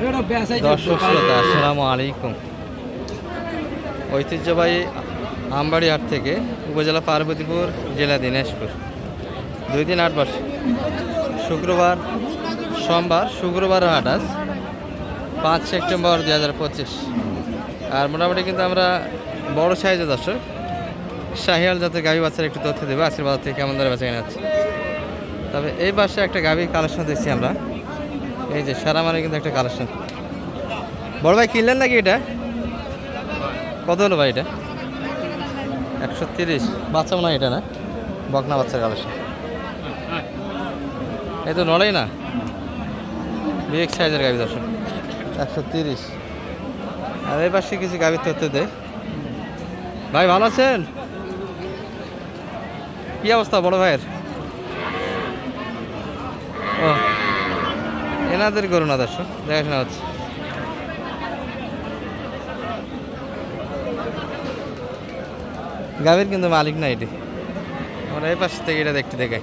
দর্শক শ্রোতা আসসালামু আলাইকুম। ঐতিহ্যবাহী আমবাড়ি হাট থেকে উপজেলা পার্বতীপুর জেলা দিনাজপুর। দুই দিন আট বর্ষ। শুক্রবার সোমবার শুক্রবার হাট আজ। পাঁচ সেপ্টেম্বর দুই হাজার পঁচিশ। আর মোটামুটি কিন্তু আমরা বড় সাইজে দর্শক। শাহিয়াল জাতের গাভী বাচ্চার একটু তথ্য দেবো। বাজার থেকে কেমন ধরে বেচা কেনা তবে এই বাসে একটা গাভী কালেকশন দেখছি আমরা। এই যে সারা মানে কিন্তু একটা কালেকশন বড় ভাই কিনলেন নাকি এটা? কত হলো ভাই এটা? একশো তিরিশ। বাচ্চা মনে হয় এটা না? বকনা বাচ্চার কালেকশন এই তো নড়াই না। বিগ সাইজের গাভি দর্শক। একশো তিরিশ। আর এই পাশে কিছু গাভির তথ্য দেয় ভাই ভালো আছেন? কি অবস্থা বড় ভাইয়ের? ও। এনাদের করুন না দর্শক? দেখাশোনা হচ্ছে। গাভীর কিন্তু মালিক না এটি। আমরা এই পাশ থেকে এটা দেখতে দেখাই।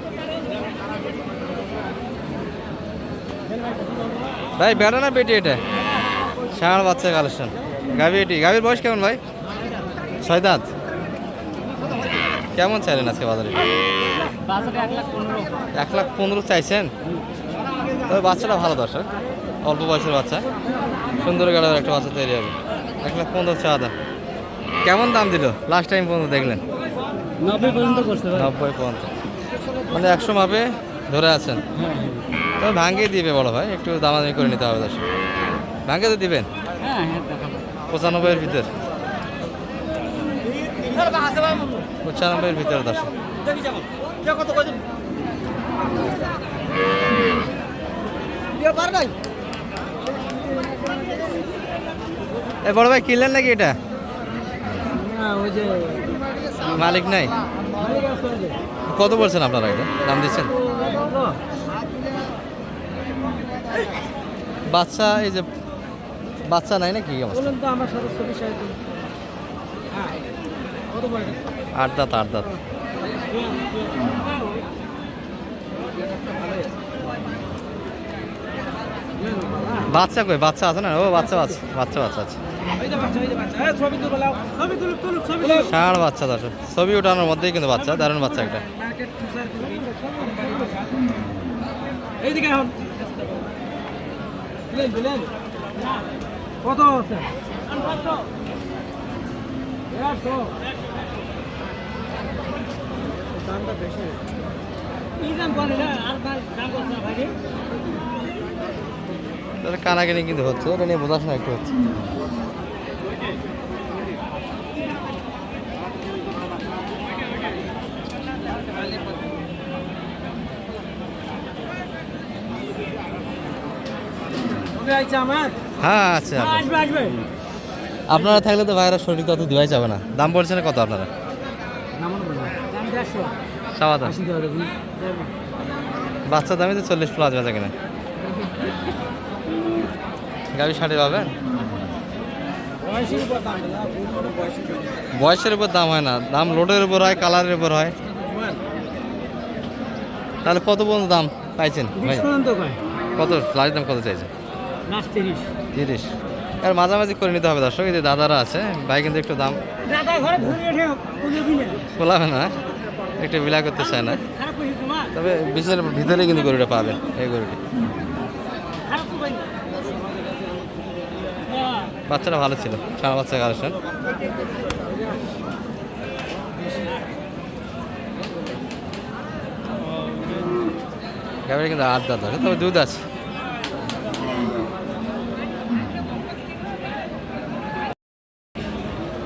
ভাই বেড়া না বেটি এটা? ষাঁড় বাচ্চা কালেকশন গাভী এটি। গাভীর বয়স কেমন ভাই? ছয় দাঁত। কেমন চাইলেন আজকে বাজারে? এক লাখ পনেরো চাইছেন? তবে বাচ্চাটা ভালো দর্শক। অল্প বয়সের বাচ্চা। সুন্দর গাড়ার একটা বাচ্চা তৈরি হবে। এক লাখ পনেরো চা কেমন দাম দিল? লাস্ট টাইম পর্যন্ত দেখলেন? নব্বই পর্যন্ত করছে নব্বই পর্যন্ত। মানে একশো মাপে ধরে আছেন। তবে ভাঙ্গিয়ে দিবে বড় ভাই। একটু দামাদামি করে নিতে হবে দর্শক। ভাঙ্গে তো দিবেন? হ্যাঁ হ্যাঁ পঁচানব্বইয়ের ভিতর। পঁচানব্বইয়ের ভিতরে দর্শক। এ বড় ভাই কিনলেন নাকি এটা? মালিক নাই? কত বলছেন আপনারা এটা? দাম দিচ্ছেন? বাচ্চা এই যে বাচ্চা নাই নাকি আট দাঁত আট দাঁত। বাচ্চা কই? বাচ্চা আছে না? ও বাচ্চা বাচ্চা বাচ্চা বাচ্চা আছে বাচ্চা এই যে বাচ্চা এই ছবি তুলে লাও ছবি তুলে তুলুক ছবি তুলুক ষাঁড় বাচ্চা দর্শক। ছবি ওঠানোর মধ্যেই কিন্তু বাচ্চা দারুণ বাচ্চা একটা। কত আছে? দামটা বেশি। এই দাম করে আর দাম করছে ভাই? তাহলে কানাকানি কিন্তু হচ্ছে এটা নিয়ে বোঝাশোনা একটু হচ্ছে। হ্যাঁ আচ্ছা আপনারা। থাকলে তো ভাইরা শরীর তত দেওয়াই যাবে না। দাম বলছে না কত আপনারা? দেবেন বাচ্চা দামে তো চল্লিশ প্লাস বেচা কিনা। গাড়ি ষাটে পাবেন? বয়সের উপর দাম হয় না। দাম লোডের উপর হয় কালারের উপর হয়। তাহলে কত পর্যন্ত দাম পাইছেন ভাই? কত? লাস্ট দাম কত চাইছেন? তিরিশ। আর মাঝামাঝি করে নিতে হবে দর্শক যে দাদারা আছে ভাই কিন্তু একটু দাম খোলাবে না একটু বিলা করতে চায় না। তবে বিশের ভিতরে কিন্তু গরুটা পাবে এই গরুটি খারাপ করবেন না হ্যাঁ বাচ্চাটা ভালো ছিল, সারা বাচ্চা কালেকশন কিন্তু আট আছে তবে দুধ আছে।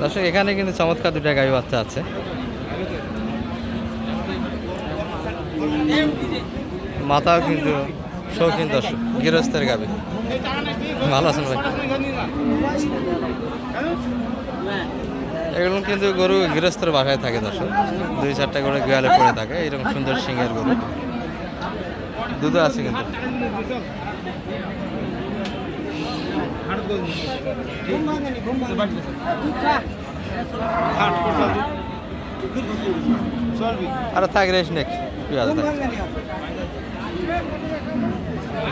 দর্শক, এখানে কিন্তু চমৎকার দুটা গাভী বাচ্চা আছে। মাথাও কিন্তু শৌখিন দর্শক, গৃহস্থের গাভী ভালো আছেন ভাই? এগুলো কিন্তু গরু গৃহস্থের বাসায় থাকে দর্শক। দুই চারটা করে গোয়ালে পড়ে থাকে, এরকম সুন্দর সিংহের গরু। দুধও আছে কিন্তু। আর থাক রেস নেক।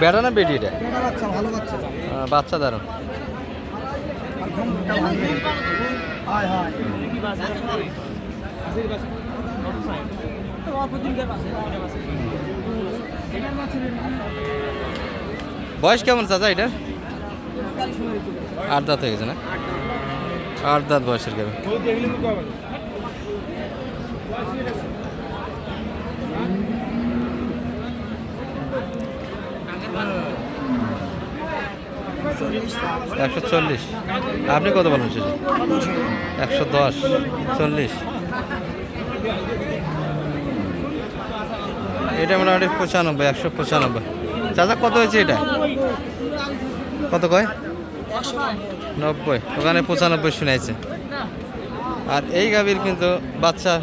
বেড়া না বেটি এটা? বাচ্চা হয় বয়স কেমন চাচা এটার আট দাঁত হয়ে গেছে না? আট দাঁত বয়সের গাবি একশো চল্লিশ। আপনি কত বলেন শেষে? একশো দশ। চল্লিশ। এটা মোটামুটি পঁচানব্বই, একশো পঁচানব্বই। চাচা, কত হয়েছে এটা? কত কয়? নব্বই। ওখানে পঁচানব্বই শুনেছে আর এই গাভীর কিন্তু বাচ্চা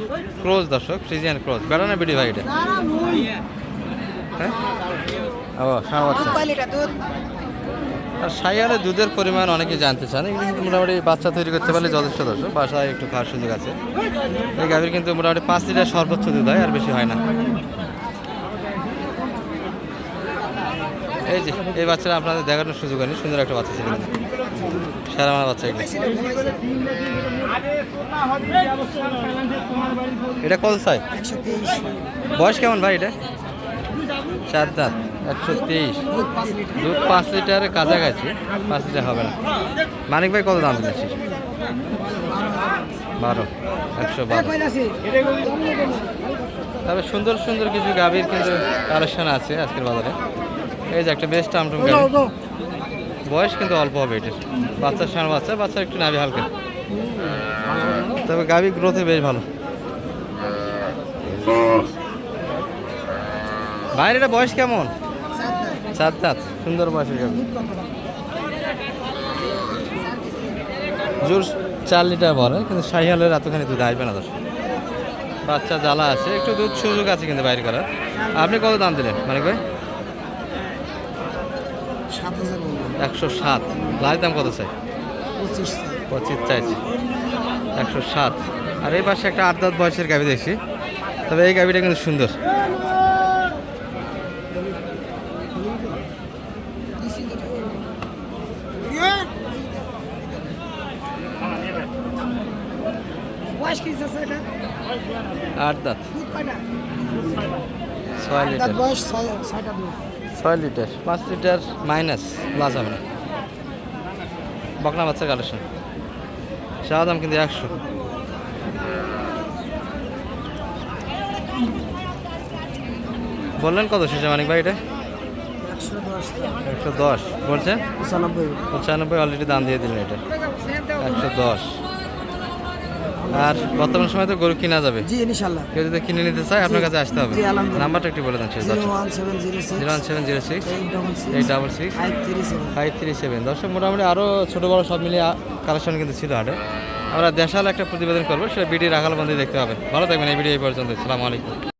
ক্রোজ দর্শক, ফ্রিজিয়ান ক্রোজ বেড়া না বিডি ভাই এটা? হ্যাঁ? ও সারা বাচ্চা। আর সাইয়ারে দুধের পরিমাণ অনেকে জানতে চান। এগুলো কিন্তু মোটামুটি বাচ্চা তৈরি করতে পারলে যথেষ্ট দর্শক। বাসায় একটু খাওয়ার সুযোগ আছে। এই গাভীর কিন্তু মোটামুটি পাঁচ লিটার সর্বোচ্চ দুধ হয় আর বেশি হয় না। এই যে এই বাচ্চারা আপনাদের দেখানোর সুযোগ হয়নি। সুন্দর একটা বাচ্চা ছিল। সারা আমার বাচ্চা এগুলো। এটা কত চাই বয়স কেমন ভাই এটা? চার দাঁত, একশো তেইশ। দুধ পাঁচ লিটারের কাছাকাছি, পাঁচ লিটার হবে না। মানিক ভাই কত দাম দিচ্ছিস বারো, একশো বারো। তবে সুন্দর সুন্দর কিছু গাভীর কিন্তু কালেকশন আছে আজকের বাজারে। এই যে একটা বেস্ট আমটুম গাভী। বয়স কিন্তু অল্প হবে এটার। বাচ্চার সামনে বাচ্চা বাচ্চা একটু নাবি হালকা। তবে গাভী গ্রোথে বেশ ভালো। বাইরে এটা বয়স কেমন? চার দাঁত। সুন্দর বয়সের গাভী জোর চার লিটার বলে কিন্তু শাহিহালের এতখানি দুধ আসবে না দশ বাচ্চা জ্বালা আছে একটু দুধ সুযোগ আছে কিন্তু বাইরে করার। আপনি কত দাম দিলেন মানে ভাই? সাত একশো সাত। লাইট দাম কত চাই? পঁচিশ পঁচিশ চাইছি একশো সাত। আর এই পাশে একটা আট দাঁত বয়সের গাভি দেখছি। তবে এই গাভিটা কিন্তু সুন্দর। বয়স আছে এটা? আট দাঁত। ছয় লিটার। বয়স ছয় লিটার। পাঁচ লিটার মাইনাস প্লাস হবে না। বকনা বাচ্চার কালেকশন। চাওয়া দাম কিন্তু একশো। বললেন কত শেষে মানিক ভাই এটা? একশো দশ একশো দশ। বলছে? পঁচানব্বই। পঁচানব্বই অলরেডি দাম দিয়ে দিলেন এটা। একশো দশ। আর বর্তমান সময় তো গরু কিনা যাবে। জি ইনশাল্লাহ কেউ যদি কিনে নিতে চায় আপনার কাছে আসতে হবে। জি, আলহামদুলিল্লাহ। নাম্বারটা একটু বলে দেন sir zero one seven zero six. Eight double six. Five three seven দর্শক মোটামুটি আরও ছোট বড় সব মিলিয়ে কালেকশন কিন্তু ছিল হাটে। আমরা দেশাল একটা প্রতিবেদন করব সেটা বিডি রাখাল বন্ধু দেখতে হবে ভালো থাকবেন এই ভিডিও এই পর্যন্ত সালাম আলাইকুম।